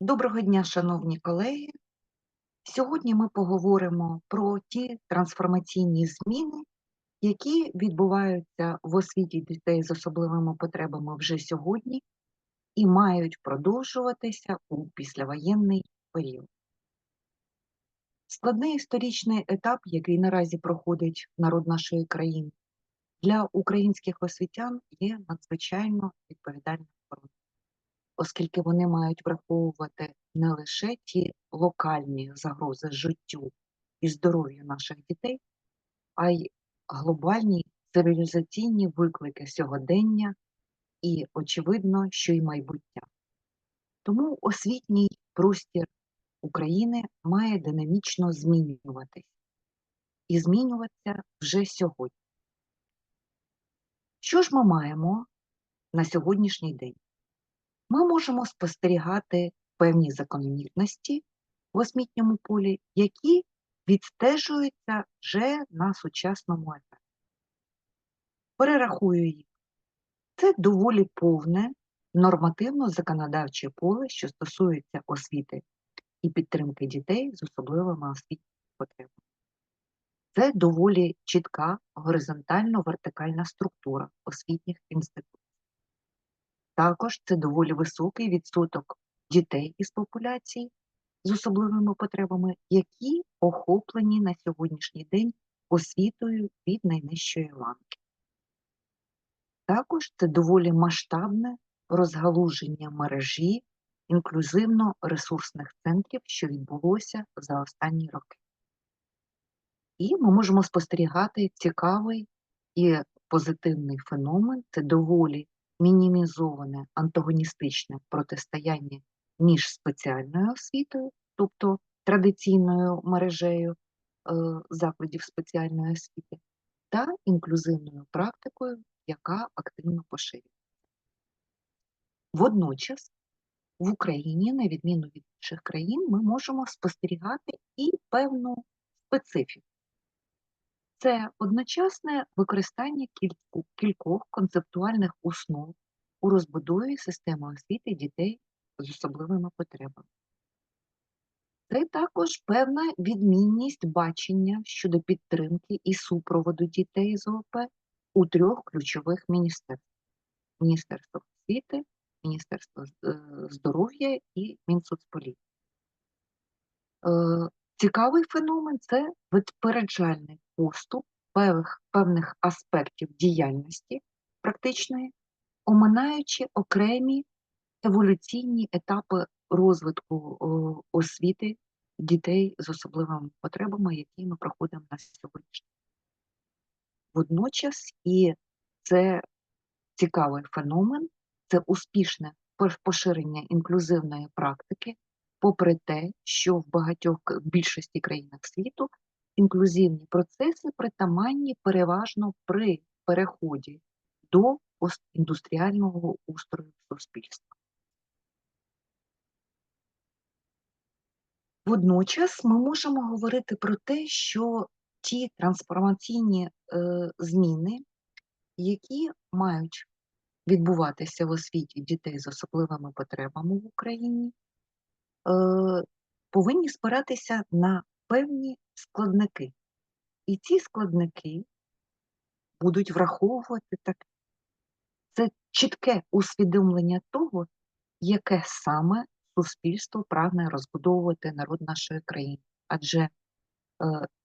Доброго дня, шановні колеги. Сьогодні ми поговоримо про ті трансформаційні зміни, які відбуваються в освіті дітей з особливими потребами вже сьогодні і мають продовжуватися у післявоєнний період. Складний історичний етап, який наразі проходить народ нашої країни, для українських освітян є надзвичайно відповідальним оскільки вони мають враховувати не лише ті локальні загрози життю і здоров'ю наших дітей, а й глобальні цивілізаційні виклики сьогодення і, очевидно, що й майбуття. Тому освітній простір України має динамічно змінюватись і змінюватися вже сьогодні. Що ж ми маємо на сьогоднішній день? Ми можемо спостерігати певні закономірності в освітньому полі, які відстежуються вже на сучасному етапі. Перерахую їх. Це доволі повне нормативно-законодавче поле, що стосується освіти і підтримки дітей з особливими освітніми потребами. Це доволі чітка горизонтально-вертикальна структура освітніх інститутів. Також це доволі високий відсоток дітей із популяції з особливими потребами, які охоплені на сьогоднішній день освітою від найнижчої ланки. Також це доволі масштабне розгалуження мережі інклюзивно-ресурсних центрів, що відбулося за останні роки. І ми можемо спостерігати цікавий і позитивний феномен це доволі мінімізоване антагоністичне протистояння між спеціальною освітою, тобто традиційною мережею е, закладів спеціальної освіти, та інклюзивною практикою, яка активно поширюється. Водночас в Україні, на відміну від інших країн, ми можемо спостерігати і певну специфіку. Це одночасне використання кількох концептуальних основ у розбудові системи освіти дітей з особливими потребами. Це також певна відмінність бачення щодо підтримки і супроводу дітей з ОП у трьох ключових міністерствах: Міністерство освіти, Міністерство е, здоров'я і Мінсоцполітики. Цікавий феномен це випереджальний поступ певних, певних аспектів діяльності практичної, оминаючи окремі еволюційні етапи розвитку освіти дітей з особливими потребами, які ми проходимо на сьогоднішній. Водночас і це цікавий феномен, це успішне поширення інклюзивної практики попри те, що в багатьох більшості країнах світу інклюзивні процеси притаманні переважно при переході до постіндустріального устрою суспільства. Водночас ми можемо говорити про те, що ті трансформаційні е, зміни, які мають відбуватися в освіті дітей з особливими потребами в Україні, Е, повинні спиратися на певні складники. І ці складники будуть враховувати так. Це чітке усвідомлення того, яке саме суспільство прагне розбудовувати народ нашої країни. Адже е,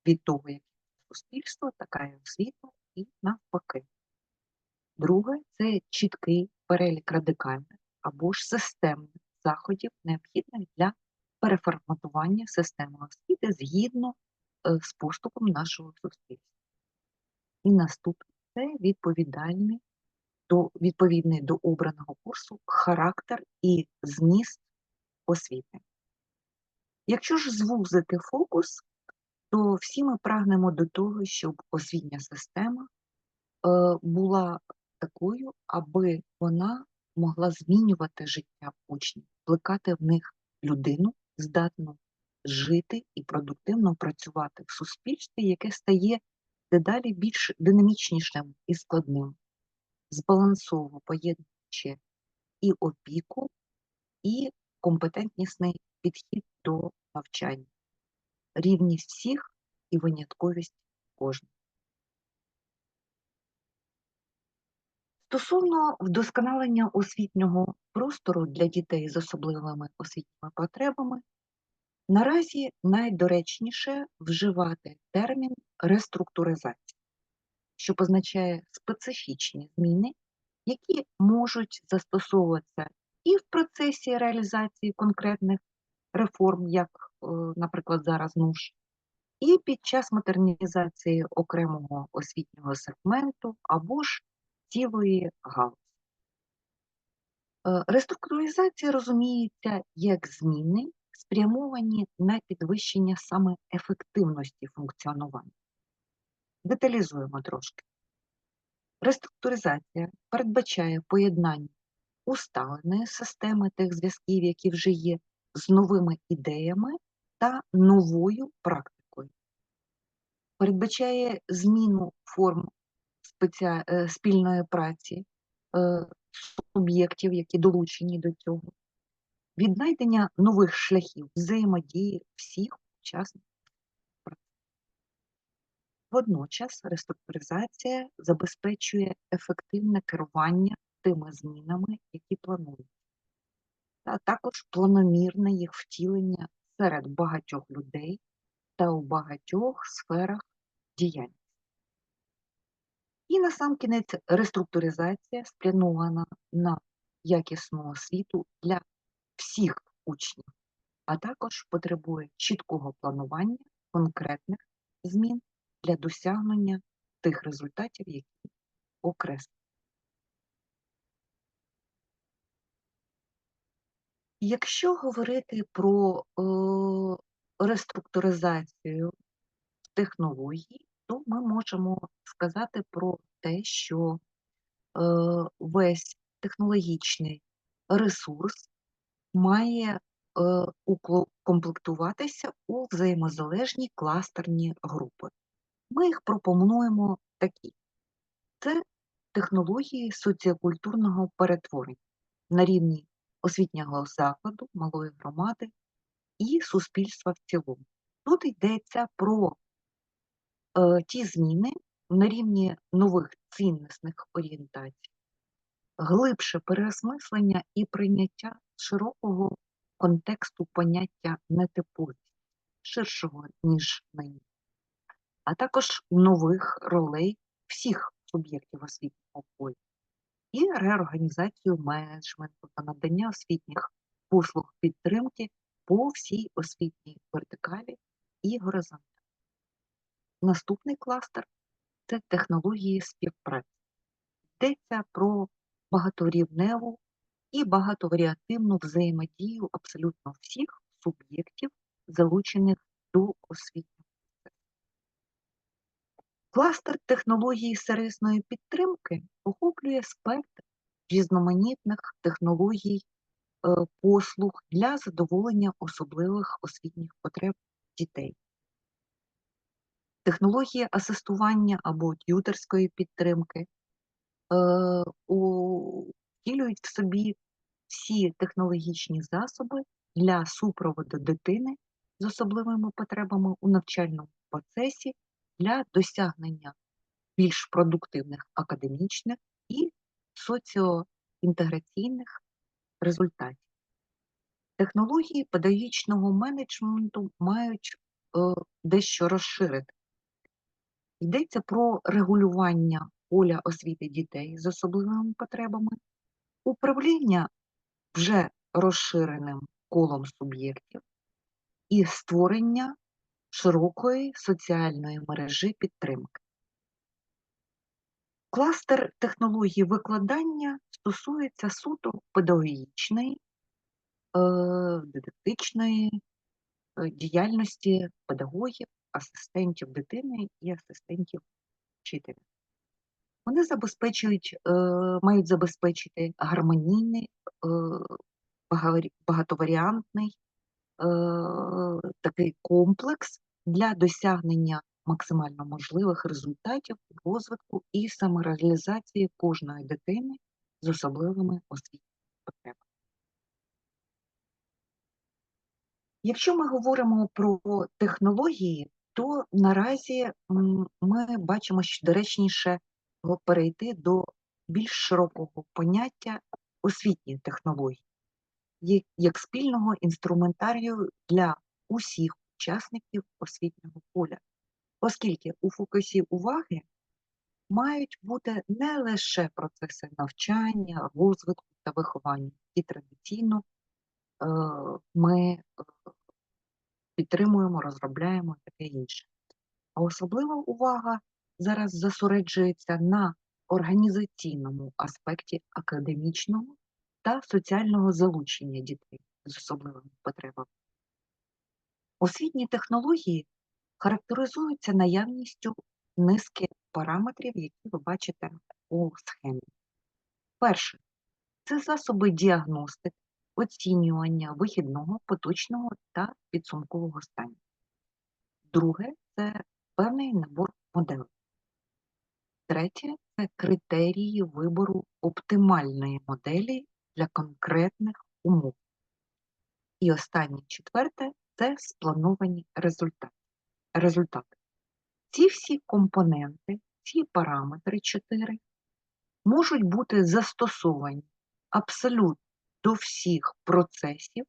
від того, яке суспільство, така і освіта і навпаки. Друге це чіткий перелік радикальних або ж системних заходів, необхідних для переформатування системи освіти згідно е, з поступом нашого суспільства. І наступне це відповідальний до, відповідний до обраного курсу характер і зміст освіти. Якщо ж звузити фокус, то всі ми прагнемо до того, щоб освітня система е, була такою, аби вона могла змінювати життя учнів, плекати в них людину, здатну жити і продуктивно працювати в суспільстві, яке стає дедалі більш динамічнішим і складним, збалансово поєднуючи і опіку, і компетентнісний підхід до навчання, рівність всіх і винятковість кожного. Стосовно вдосконалення освітнього простору для дітей з особливими освітніми потребами, наразі найдоречніше вживати термін реструктуризація, що позначає специфічні зміни, які можуть застосовуватися і в процесі реалізації конкретних реформ, як, е, наприклад, зараз НУШ, і під час модернізації окремого освітнього сегменту або ж цілої галузі. Е, Реструктуризація розуміється як зміни, спрямовані на підвищення саме ефективності функціонування. Деталізуємо трошки. Реструктуризація передбачає поєднання усталеної системи тих зв'язків, які вже є, з новими ідеями та новою практикою. Передбачає зміну форм спеціа... е, спільної праці е, суб'єктів, які долучені до цього, віднайдення нових шляхів взаємодії всіх учасників процесу. Водночас реструктуризація забезпечує ефективне керування тими змінами, які планують, а також планомірне їх втілення серед багатьох людей та у багатьох сферах діяльності. І насамкінець реструктуризація спрямована на якісну освіту для всіх учнів, а також потребує чіткого планування конкретних змін для досягнення тих результатів, які окреслені. Якщо говорити про е, реструктуризацію технологій, то ми можемо сказати про те, що е, весь технологічний ресурс має е, укомплектуватися у взаємозалежні кластерні групи. Ми їх пропонуємо такі: це технології соціокультурного перетворення на рівні освітнього закладу, малої громади і суспільства в цілому. Тут йдеться про ті зміни на рівні нових ціннісних орієнтацій, глибше переосмислення і прийняття широкого контексту поняття нетиповість, ширшого, ніж нині, а також нових ролей всіх суб'єктів освітнього поля і реорганізацію менеджменту та надання освітніх послуг підтримки по всій освітній вертикалі і горизонталі. Наступний кластер це технології співпраці. Йдеться про багаторівневу і багатоваріативну взаємодію абсолютно всіх суб'єктів, залучених до освітнього процесу. Кластер технології сервісної підтримки охоплює спектр різноманітних технологій е, послуг для задоволення особливих освітніх потреб дітей. Технології асистування або т'ютерської підтримки е, втілюють в собі всі технологічні засоби для супроводу дитини з особливими потребами у навчальному процесі для досягнення більш продуктивних академічних і соціоінтеграційних результатів. Технології педагогічного менеджменту мають е, дещо розширити. Йдеться про регулювання поля освіти дітей з особливими потребами, управління вже розширеним колом суб'єктів і створення широкої соціальної мережі підтримки. Кластер технологій викладання стосується суто педагогічної, е, дидактичної е, діяльності педагогів, асистентів дитини і асистентів вчителя. Вони забезпечують, е, мають забезпечити гармонійний, багатоваріантний такий комплекс для досягнення максимально можливих результатів розвитку і самореалізації кожної дитини з особливими освітніми потребами. Якщо ми говоримо про технології, то наразі ми бачимо, що доречніше перейти до більш широкого поняття освітні технології, як, спільного інструментарію для усіх учасників освітнього поля, оскільки у фокусі уваги мають бути не лише процеси навчання, розвитку та виховання, і традиційно е, ми е, підтримуємо, розробляємо таке інше. А особлива увага зараз зосереджується на організаційному аспекті академічного та соціального залучення дітей з особливими потребами. Освітні технології характеризуються наявністю низки параметрів, які ви бачите у схемі. Перше це засоби діагностики, оцінювання вихідного, поточного та підсумкового стану. Друге це певний набор моделей. Третє це критерії вибору оптимальної моделі для конкретних умов. І останнє четверте це сплановані результати. результати. Ці всі компоненти, ці параметри 4 можуть бути застосовані абсолютно до всіх процесів,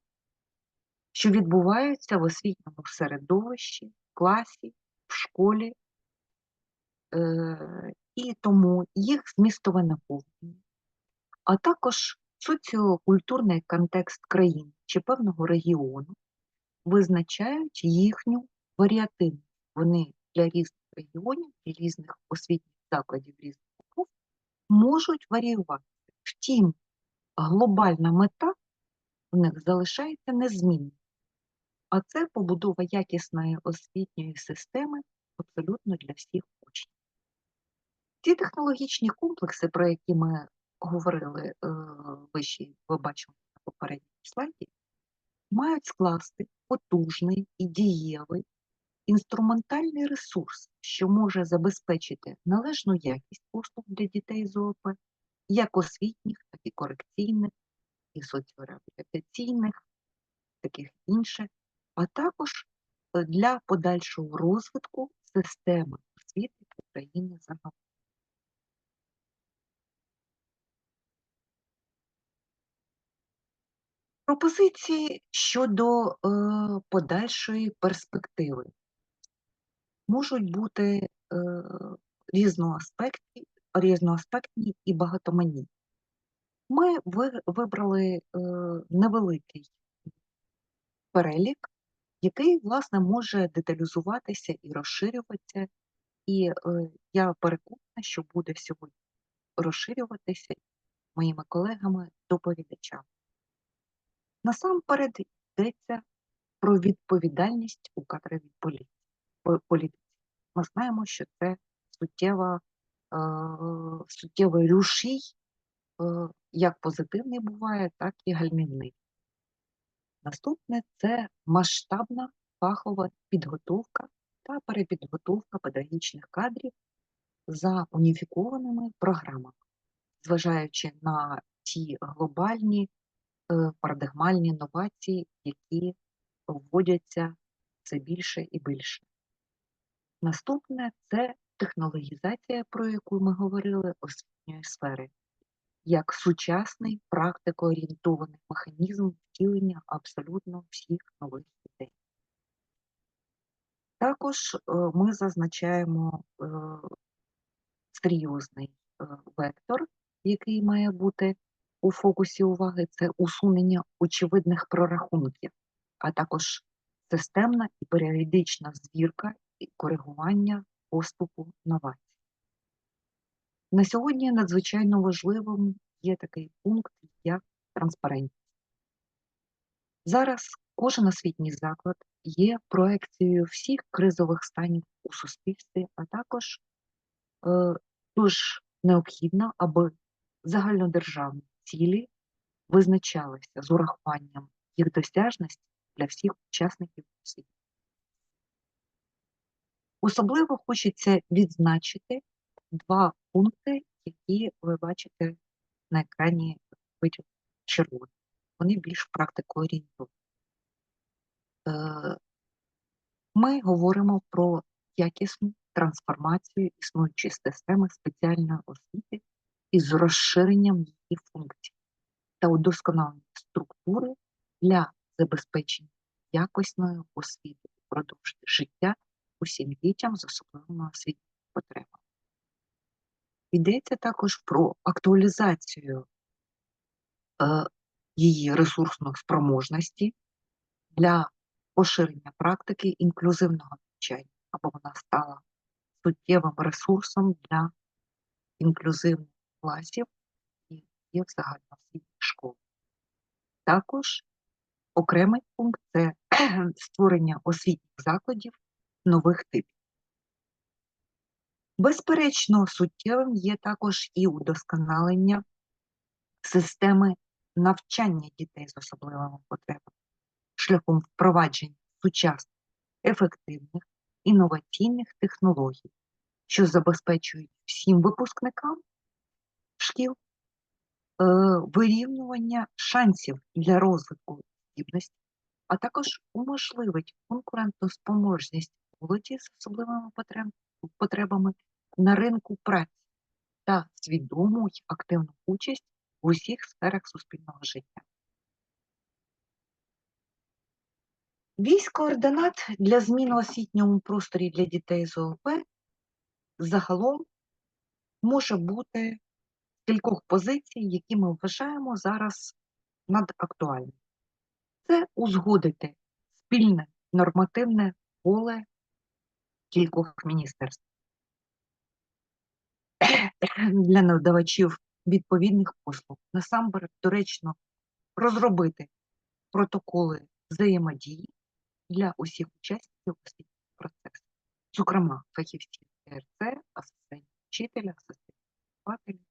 що відбуваються в освітньому середовищі, класі, в школі, е, і тому їх змістове наповнення, а також соціокультурний контекст країни чи певного регіону визначають їхню варіативність. Вони для різних регіонів, для різних освітніх закладів різних умов можуть варіюватися. Втім, глобальна мета в них залишається незмінною. А це побудова якісної освітньої системи абсолютно для всіх учнів. Ці технологічні комплекси, про які ми говорили вище, ви бачили на попередньому слайді, мають скласти потужний і дієвий інструментальний ресурс, що може забезпечити належну якість послуг для дітей з ООП, як освітніх, так і корекційних, і соціореабілітаційних, таких інших, а також е, для подальшого розвитку системи освіти України загалом. Пропозиції щодо е, подальшої перспективи можуть бути е, різноаспектні, різноаспектні і багатоманітні. Ми вибрали е, невеликий перелік, який, власне, може деталізуватися і розширюватися, і е, я переконана, що буде сьогодні розширюватися моїми колегами-доповідачами. Насамперед йдеться про відповідальність у кадровій політиці. Ми знаємо, що це суттєва, суттєвий рушій, як позитивний буває, так і гальмівний. Наступне це масштабна фахова підготовка та перепідготовка педагогічних кадрів за уніфікованими програмами, зважаючи на ті глобальні Е, парадигмальні новації, які вводяться все більше і більше. Наступне це технологізація, про яку ми говорили, освітньої сфери, як сучасний практикоорієнтований механізм втілення абсолютно всіх нових ідей. Також е, ми зазначаємо е, серйозний вектор, який має бути у фокусі уваги це усунення очевидних прорахунків, а також системна і періодична звірка і коригування поступу новацій. На сьогодні надзвичайно важливим є такий пункт, як транспарентність. Зараз кожен освітній заклад є проекцією всіх кризових станів у суспільстві, а також е, дуже необхідно, аби загальнодержавні цілі визначалися з урахуванням їх досяжності для всіх учасників світу. Особливо хочеться відзначити два пункти, які ви бачите на екрані червоні. Вони більш практикоорієнтовані. Е, ми говоримо про якісну трансформацію існуючої системи спеціальної освіти із розширенням її функцій та удосконаленням структури для забезпечення якісної освіти впродовж життя усім дітям з особливими освітніми потребами. Йдеться також про актуалізацію е, її ресурсної спроможності для поширення практики інклюзивного навчання, або вона стала суттєвим ресурсом для інклюзивних класів і є загальноосвітніх школах. Також окремий пункт це створення освітніх закладів нових типів. Безперечно, суттєвим є також і удосконалення системи навчання дітей з особливими потребами шляхом впровадження сучасних, ефективних, інноваційних технологій, що забезпечують всім випускникам шкіл е, вирівнювання шансів для розвитку здібності, а також уможливить конкурентоспроможність молоді з особливими потребами на ринку праці та свідому й активну участь в усіх сферах суспільного життя. Вісь координат для зміни освітньому просторі для дітей з ООП загалом може бути кількох позицій, які ми вважаємо зараз надактуальними. Це узгодити спільне нормативне поле кількох міністерств для надавачів відповідних послуг. Насамперед, доречно розробити протоколи взаємодії для усіх учасників освітнього процесу, зокрема фахівців ТРЦ, асистентів вчителя, асистентів вихователя.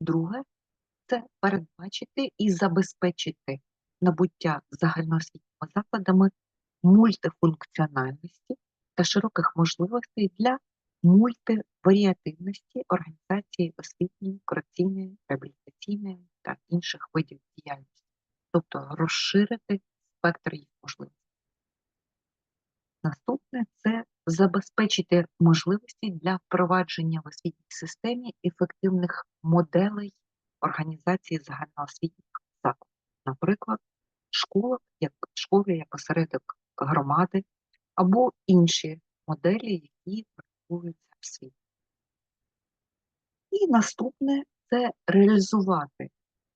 Друге це передбачити і забезпечити набуття загальноосвітніми закладами мультифункціональності та широких можливостей для мультиваріативності організації освітньої, корекційної, реабілітаційної та інших видів діяльності, тобто розширити спектр їх можливостей. Наступне це забезпечити можливості для впровадження в освітній системі ефективних моделей організації загальноосвітніх закладів, наприклад, школа як школи як осередок громади або інші моделі, які практикуються в світі. І наступне це реалізувати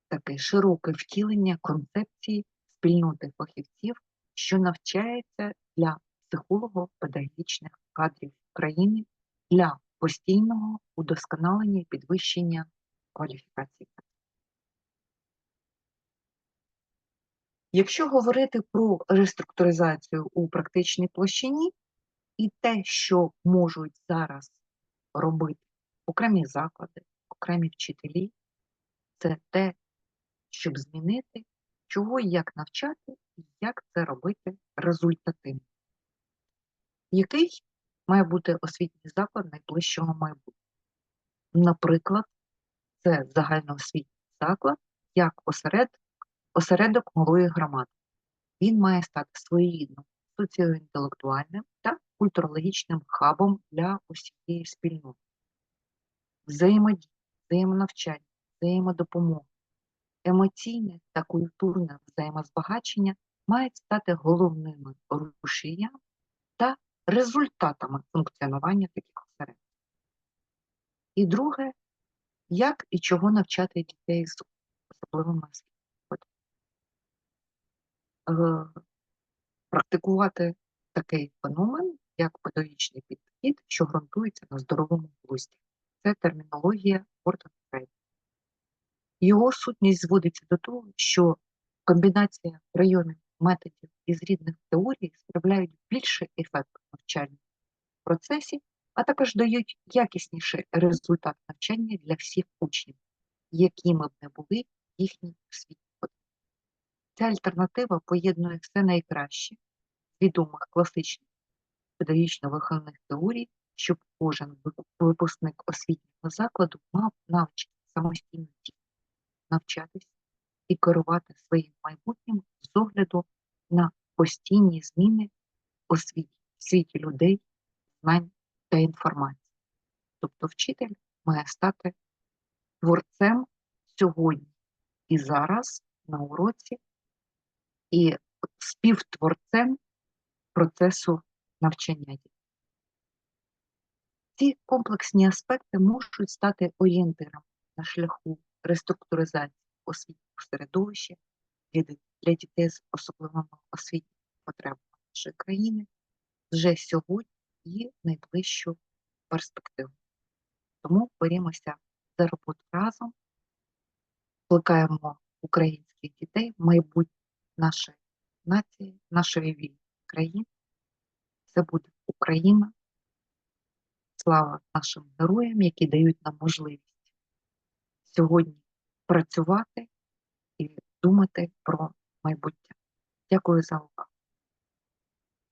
таке широке втілення концепції спільноти фахівців, що навчається для психолого-педагогічних кадрів країни для постійного удосконалення і підвищення кваліфікації. Якщо говорити про реструктуризацію у практичній площині і те, що можуть зараз робити окремі заклади, окремі вчителі, це те, щоб змінити, чого і як навчати, і як це робити результативно. Який має бути освітній заклад найближчого майбутнього? Наприклад, це загальноосвітній заклад як осередок осередок малої громади. Він має стати своєрідним соціоінтелектуальним та культурологічним хабом для усієї спільноти. Взаємодія, взаємонавчання, взаємодопомога, емоційне та культурне взаємозбагачення мають стати головними рушіями та результатами функціонування таких осередків. І друге, як і чого навчати дітей з особливими освітами. Е, практикувати такий феномен, як педагогічний підхід, що ґрунтується на здоровому глузді. Це термінологія Форта Його сутність зводиться до того, що комбінація прийомів методів із рідних теорій справляють більше ефект в навчальному процесі, а також дають якісніший результат навчання для всіх учнів, якими б не були їхні освітні Ця альтернатива поєднує все найкраще з відомих класичних педагогічно-виховних теорій, щоб кожен випускник освітнього закладу мав навчити самостійно навчатися, і керувати своїм майбутнім з огляду на постійні зміни у в світі людей, знань та інформації. Тобто вчитель має стати творцем сьогодні і зараз на уроці, і співтворцем процесу навчання. Ці комплексні аспекти можуть стати орієнтиром на шляху реструктуризації освітнього середовища для дітей з особливими освітніми потребами нашої країни вже сьогодні і найближчу перспективу. Тому берімося за роботу разом, плекаємо українських дітей, майбутнє нашої нації, нашої вільної країни. Це буде Україна. Слава нашим героям, які дають нам можливість сьогодні працювати і думати про майбуття. Дякую за увагу.